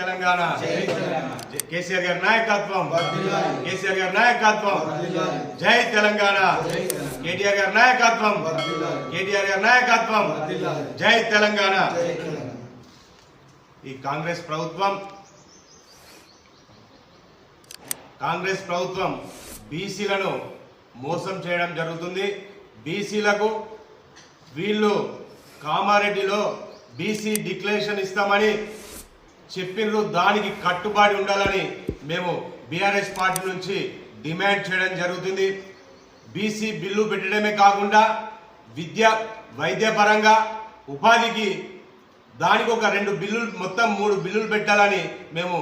తెలంగాణ జై తెలంగాణ. జై- కేసీఆర్ గారి నాయకత్వం. కేసీఆర్ గారి నాయకత్వం. జై తెలంగాణ. కేటీఆర్ గారి నాయకత్వం. కేటీఆర్ గారి నాయకత్వం వర్ధిల్లాలి. జై తెలంగాణ జై తెలంగాణ. ఈ కాంగ్రెస్ ప్రభుత్వం కాంగ్రెస్ ప్రభుత్వం బీసీలను మోసం చేయడం జరుగుతుంది బీసీలకు వీళ్ళు కామారెడ్డిలో బీసీ డిక్లరేషన్ ఇస్తామని చెప్పిండ్రు దానికి కట్టుబడి ఉండాలని మేము బీఆర్ఎస్ పార్టీ నుంచి డిమాండ్ చేయడం జరుగుతుంది. బీసీ బిల్లు పెట్టడమే కాకుండా విద్య వైద్యపరంగా ఉపాధికి దానికి ఒక రెండు బిల్లులు మొత్తం మూడు బిల్లులు పెట్టాలని మేము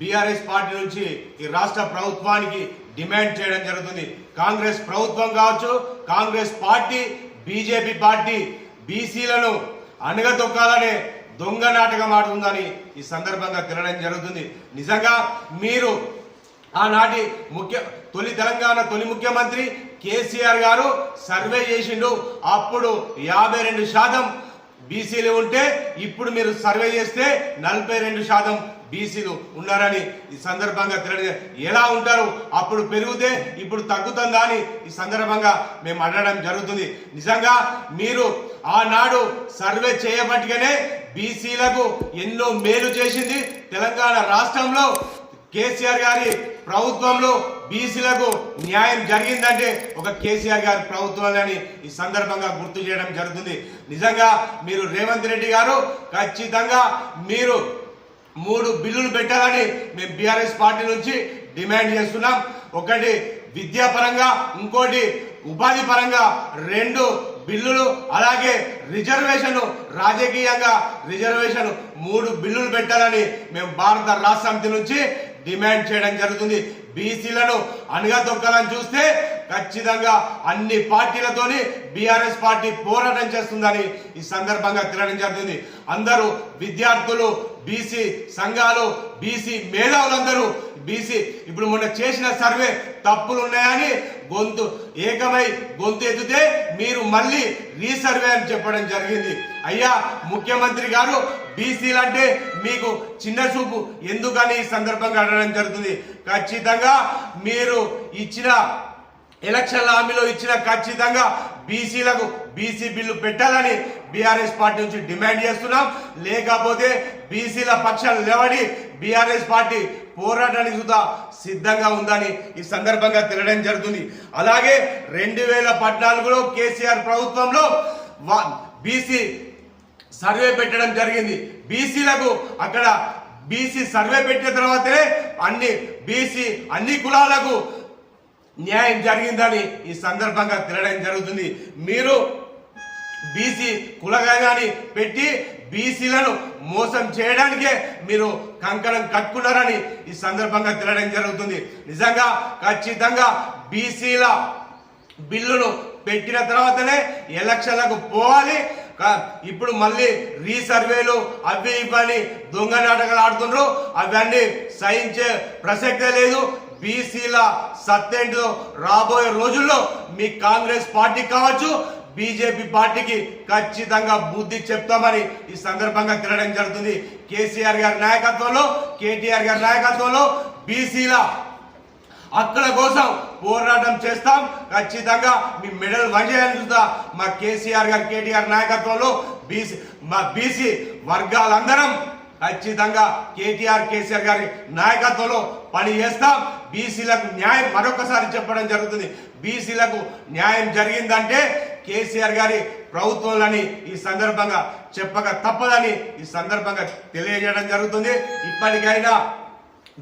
బీఆర్ఎస్ పార్టీ నుంచి ఈ రాష్ట్ర ప్రభుత్వానికి డిమాండ్ చేయడం జరుగుతుంది. కాంగ్రెస్ ప్రభుత్వం కావచ్చు కాంగ్రెస్ పార్టీ బీజేపీ పార్టీ బీసీలను అణగదొక్కాలనే దొంగ నాటకం ఆడుతుందని ఈ సందర్భంగా తినడం జరుగుతుంది. నిజంగా మీరు ఆనాటి ముఖ్య తొలి తెలంగాణ తొలి ముఖ్యమంత్రి కేసీఆర్ గారు సర్వే చేసిండు. అప్పుడు యాభై రెండు శాతం బీసీలు ఉంటే ఇప్పుడు మీరు సర్వే చేస్తే నలభై రెండు శాతం బీసీలు ఉన్నారని ఈ సందర్భంగా తెలియ ఎలా ఉంటారు? అప్పుడు పెరిగితే ఇప్పుడు తగ్గుతుందా అని ఈ సందర్భంగా మేము అడగడం జరుగుతుంది. నిజంగా మీరు ఆనాడు సర్వే చేయబట్టుగానే బీసీలకు ఎన్నో మేలు చేసింది తెలంగాణ రాష్ట్రంలో. కేసీఆర్ గారి ప్రభుత్వంలో బీసీలకు న్యాయం జరిగిందంటే ఒక కేసీఆర్ గారి ప్రభుత్వాన్ని ఈ సందర్భంగా గుర్తు చేయడం జరుగుతుంది. నిజంగా మీరు రేవంత్ రెడ్డి గారు ఖచ్చితంగా మీరు మూడు బిల్లులు పెట్టాలని మేము బీఆర్ఎస్ పార్టీ నుంచి డిమాండ్ చేస్తున్నాం. ఒకటి విద్యాపరంగా ఇంకోటి ఉపాధి పరంగా రెండు బిల్లులు అలాగే రిజర్వేషన్ రాజకీయంగా రిజర్వేషన్ మూడు బిల్లులు పెట్టాలని మేము భారత రాష్ట్ర సమితి నుంచి డిమాండ్ చేయడం జరుగుతుంది. బీసీలను అనగా చూస్తే ఖచ్చితంగా అన్ని పార్టీలతోని బీఆర్ఎస్ పార్టీ పోరాటం చేస్తుందని ఈ సందర్భంగా తిరగడం జరుగుతుంది. అందరూ విద్యార్థులు బీసీ సంఘాలు బీసీ మేధావులందరూ బీసీ ఇప్పుడు మొన్న చేసిన సర్వే తప్పులు ఉన్నాయని గొంతు ఏకమై గొంతు ఎత్తితే మీరు మళ్ళీ రీసర్వే అని చెప్పడం జరిగింది. అయ్యా ముఖ్యమంత్రి గారు బీసీలు అంటే మీకు చిన్న చూపు ఎందుకని ఈ సందర్భంగా అడగడం జరుగుతుంది? ఖచ్చితంగా మీరు ఇచ్చిన ఎలక్షన్ హామీలో ఇచ్చిన ఖచ్చితంగా బీసీలకు బీసీ బిల్లు పెట్టాలని బీఆర్ఎస్ పార్టీ నుంచి డిమాండ్ చేస్తున్నాం. లేకపోతే బీసీల పక్షాలు లేవడి బీఆర్ఎస్ పార్టీ పోరాటానికి సుధా సిద్ధంగా ఉందని ఈ సందర్భంగా తెలియడం జరుగుతుంది. అలాగే రెండు వేల పద్నాలుగులో కేసీఆర్ ప్రభుత్వంలో బీసీ సర్వే పెట్టడం జరిగింది. బీసీలకు అక్కడ బీసీ సర్వే పెట్టిన తర్వాతనే అన్ని బీసీ అన్ని కులాలకు న్యాయం జరిగిందని ఈ సందర్భంగా తెలియడం జరుగుతుంది. మీరు బీసీ కులగాని పెట్టి బీసీలను మోసం చేయడానికే మీరు కంకణం కట్టుకున్నారని ఈ సందర్భంగా తెలియడం జరుగుతుంది. నిజంగా ఖచ్చితంగా బీసీల బిల్లును పెట్టిన తర్వాతనే ఎలక్షన్లకు పోవాలి. ఇప్పుడు మళ్ళీ రీసర్వేలు అవి ఇవని దొంగ నాటకాలు ఆడుతుండ్రు. అవన్నీ సహించే ప్రసక్తే లేదు. బీసీల సత్తేంటో రాబోయే రోజుల్లో మీ కాంగ్రెస్ పార్టీ కావచ్చు బీజేపీ పార్టీకి ఖచ్చితంగా బుద్ధి చెప్తామని ఈ సందర్భంగా తిరగడం జరుగుతుంది. కేసీఆర్ గారి నాయకత్వంలో కేటీఆర్ గారి నాయకత్వంలో బీసీల హక్కుల కోసం పోరాటం చేస్తాం. ఖచ్చితంగా మీ మెడల్ వంచేయాలని చూస్తా. మా కేసీఆర్ గారు కేటీఆర్ నాయకత్వంలో బీసీ మా బీసీ వర్గాలందరం ఖచ్చితంగా కేటీఆర్ కేసీఆర్ గారి నాయకత్వంలో పని చేస్తాం. బీసీలకు న్యాయం మరొకసారి చెప్పడం జరుగుతుంది. బీసీలకు న్యాయం జరిగిందంటే కేసీఆర్ గారి ప్రభుత్వంలోని ఈ సందర్భంగా చెప్పక తప్పదని ఈ సందర్భంగా తెలియజేయడం జరుగుతుంది. ఇప్పటికైనా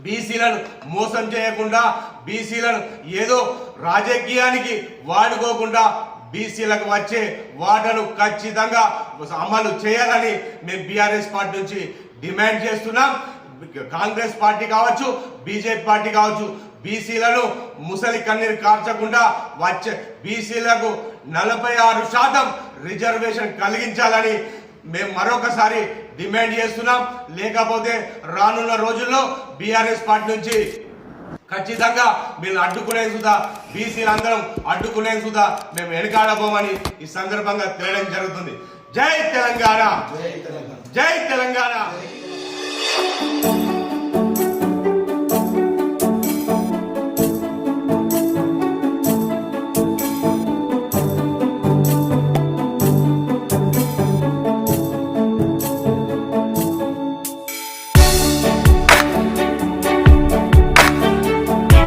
బీసీలను మోసం చేయకుండా బీసీలను ఏదో రాజకీయానికి వాడుకోకుండా బీసీలకు వచ్చే వాటను ఖచ్చితంగా అమలు చేయాలని మేము బీఆర్ఎస్ పార్టీ నుంచి డిమాండ్ చేస్తున్నాం. కాంగ్రెస్ పార్టీ కావచ్చు బీజేపీ పార్టీ కావచ్చు బీసీలను ముసలి కన్నీరు కార్చకుండా వచ్చే బీసీలకు నలభై ఆరు శాతం రిజర్వేషన్ కలిగించాలని మేము మరొకసారి డిమాండ్ చేస్తున్నాం. లేకపోతే రానున్న రోజుల్లో బీఆర్ఎస్ పార్టీ నుంచి ఖచ్చితంగా మీరు అడ్డుకునే సుధా బీసీలందరం అడ్డుకునే సుధా మేము వెనకాడబోమని ఈ సందర్భంగా తెలియడం జరుగుతుంది. జై తెలంగాణ! జై తెలంగాణ! జై తెలంగాణ!